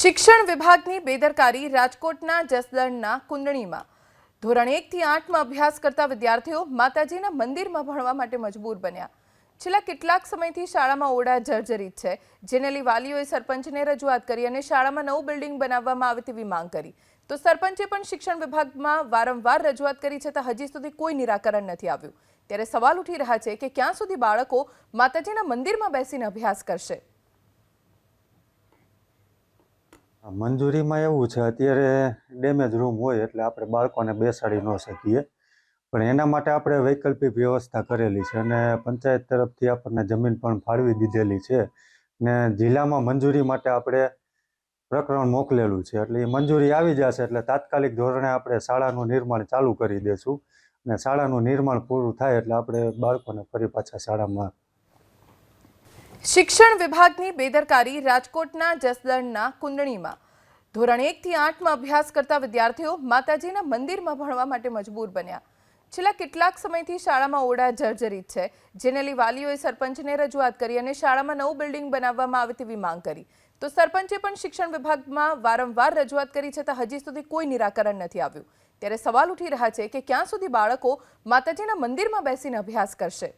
શિક્ષણ વિભાગની બેદરકારી રાજકોટના જસદણના કુંડણીમાં ધોરણ એકથી આઠમાં અભ્યાસ કરતા વિદ્યાર્થીઓ માતાજીના મંદિરમાં ભણવા માટે મજબૂર બન્યા. છેલ્લા કેટલાક સમયથી શાળામાં ઓરડા જર્જરિત છે. જેને લઈ વાલીઓએ સરપંચને રજૂઆત કરી અને શાળામાં નવું બિલ્ડિંગ બનાવવામાં આવે તેવી માંગ કરી. તો સરપંચે પણ શિક્ષણ વિભાગમાં વારંવાર રજૂઆત કરી છતાં હજી સુધી કોઈ નિરાકરણ નથી આવ્યું. ત્યારે સવાલ ઉઠી રહ્યા છે કે ક્યાં સુધી બાળકો માતાજીના મંદિરમાં બેસીને અભ્યાસ કરશે? મંજૂરીમાં એવું છે, અત્યારે ડેમેજ રૂમ હોય એટલે આપણે બાળકોને બેસાડી ન શકીએ. પણ એના માટે આપણે વૈકલ્પિક વ્યવસ્થા કરેલી છે અને પંચાયત તરફથી આપણને જમીન પણ ફાળવી દીધેલી છે ને જિલ્લામાં મંજૂરી માટે આપણે પ્રકરણ મોકલેલું છે. એટલે એ મંજૂરી આવી જશે એટલે તાત્કાલિક ધોરણે આપણે શાળાનું નિર્માણ ચાલુ કરી દઈશું અને શાળાનું નિર્માણ પૂરું થાય એટલે આપણે બાળકોને ફરી પાછા શાળામાં શિક્ષણ વિભાગની બેદરકારી રાજકોટના જસદણના કુંડણીમાં ધોરણ એકથી આઠમાં અભ્યાસ કરતા વિદ્યાર્થીઓ માતાજીના મંદિરમાં ભણવા માટે મજબૂર બન્યા. છેલ્લા કેટલાક સમયથી શાળામાં ઓરડા જર્જરિત છે. જેને લઈ વાલીઓએ સરપંચને રજૂઆત કરી અને શાળામાં નવું બિલ્ડિંગ બનાવવામાં આવે તેવી માંગ કરી. તો સરપંચે પણ શિક્ષણ વિભાગમાં વારંવાર રજૂઆત કરી છતાં હજી સુધી કોઈ નિરાકરણ નથી આવ્યું. ત્યારે સવાલ ઉઠી રહ્યા છે કે ક્યાં સુધી બાળકો માતાજીના મંદિરમાં બેસીને અભ્યાસ કરશે?